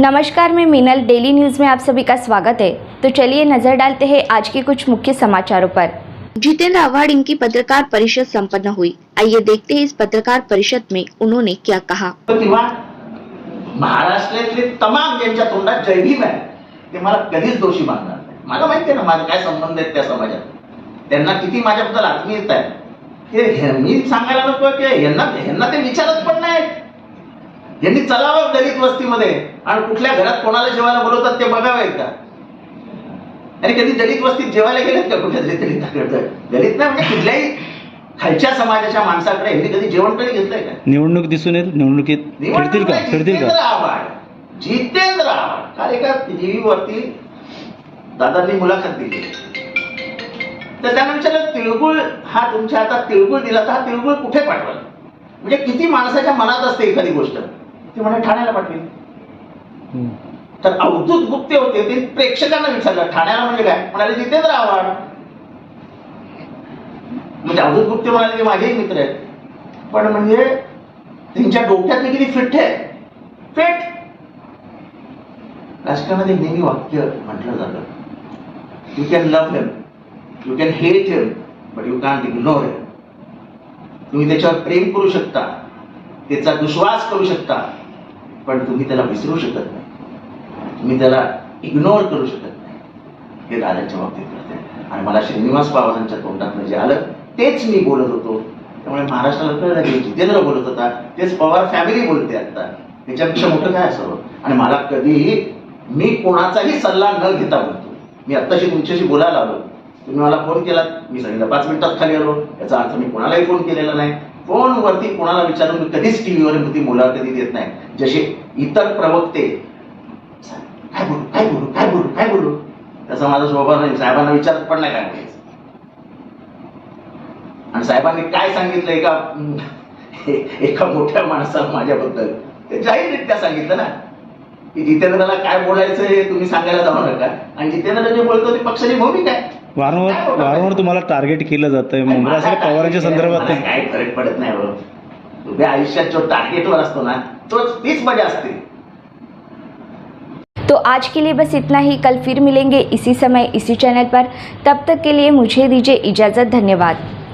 नमस्कार मैं Meenal daily news में आप सभी का स्वागत है। तो चलिए नज़र डालते हैं आज के कुछ मुख्य समाचारों पर। जितेंद्र आव्हाड इनकी पत्रकार परिषद संपन्न हुई। आइए देखते हैं इस पत्रकार परिषद में उन्होंने क्या कहा। किंवा महाराष्ट्रातले तमाम ज्यांच्या तोंडात जय भीम आहे. ते मला कधीच दोषी मानणार नाही. मला माहिती आहे ना माझा काय संबंध आहेत त्या समाजात? त्यांना किती माझ्याबद्दल आत्मीयता आहे? हे- मी सांगायला नको की यांना यांना ते विचारत पण नाहीत. यांनी चलावं दलित वस्तीमध्ये. आणि कुठल्या घरात कोणाला जेवायला बोलवतात ते बघावेत का आणि कधी दलित वस्तीत जेवायला गेलेत का कुठल्या तरी दलिताकडे? दलित नाही म्हणजे कुठल्याही खालच्या समाजाच्या माणसाकडे यांनी कधी जेवण कधी घेतलंय का? निवडणूक दिसून येईल निवडणुकीत फिरतील का? फिरतील का? आव्हाड. जितेंद्र आव्हाड. काल एका दादांनी मुलाखत दिली. तर त्यानं विचारलं तिळगुळ हा तुमच्या हातात तिळगुळ दिला तर हा तिळगुळ कुठे पाठवाल? म्हणजे किती माणसाच्या मनात असते एखादी गोष्ट. ती म्हणे ठाण्याला हम्म. तर अवधूत गुप्ते होते ते प्रेक्षकांना विचारलं ठाण्याला म्हणजे काय? म्हणाले जितेंद्र आव्हाड म्हणजे अवधूत गुप्ते म्हणाले ते माझेही मित्र आहेत. पण म्हणजे त्यांच्या डोक्यात किती फिट आहे? फिट. राजकारणात एक नेहमी वाक्य म्हटलं जातं. You can love him you can hate him but you can't ignore him तुम्ही त्याच्यावर प्रेम करू शकता. त्याचा विश्वास करू शकता. पण तुम्ही त्याला विसरू शकत नाही. तुम्ही त्याला इग्नोर करू शकत नाही. हे दादाच्या बाबतीत करते आणि मला श्रीनिवास पवारांच्या तोंडातनं जे आलं तेच मी बोलत होतो. त्यामुळे महाराष्ट्राला कळलं की जितेंद्र बोलत होता तेच पवार फॅमिली बोलते आता. त्याच्यापेक्षा मोठं काय असावं? आणि मला कधीही मी कोणाचाही सल्ला न घेता बोलतो. मी आत्ताशी तुमच्याशी बोलायला आलो. तुम्ही मला फोन केला मी सांगितलं पाच मिनिटात खाली आलो. याचा अर्थ मी कोणालाही फोन केलेला नाही. फोनवरती कोणाला विचारून मी कधीच टीव्हीवर ती मुलाखती देत नाही. जसे इतर प्रवक्ते काय बोलू काय बोलू काय बोलू काय बोलू? त्याचा माझा स्वभाव नाही. साहेबांना विचारत पण नाही काय आणि साहेबांनी काय सांगितलं एका एका मोठ्या माणसाला माझ्याबद्दल? ते जाहीररित्या सांगितलं ना की जितेंद्रला काय बोलायचं हे तुम्ही सांगायला जाऊ नका. आणि जितेंद्र जे बोलतो ते पक्षाची भूमिका आहे. वारंवार वारंवार तुम्हाला टार्गेट केलं जातंय. मुंब्रा असं पवारांच्या संदर्भात काय फरक पडत नाही हो. उभ्या आयुष्यात जो टार्गेटवर असतो ना तोच तीच मजा असते. तो आज के लिए बस इतना ही। कल फिर मिलेंगे इसी समय इसी चैनल पर। तब तक के लिए मुझे दीजिए इजाज़त। धन्यवाद।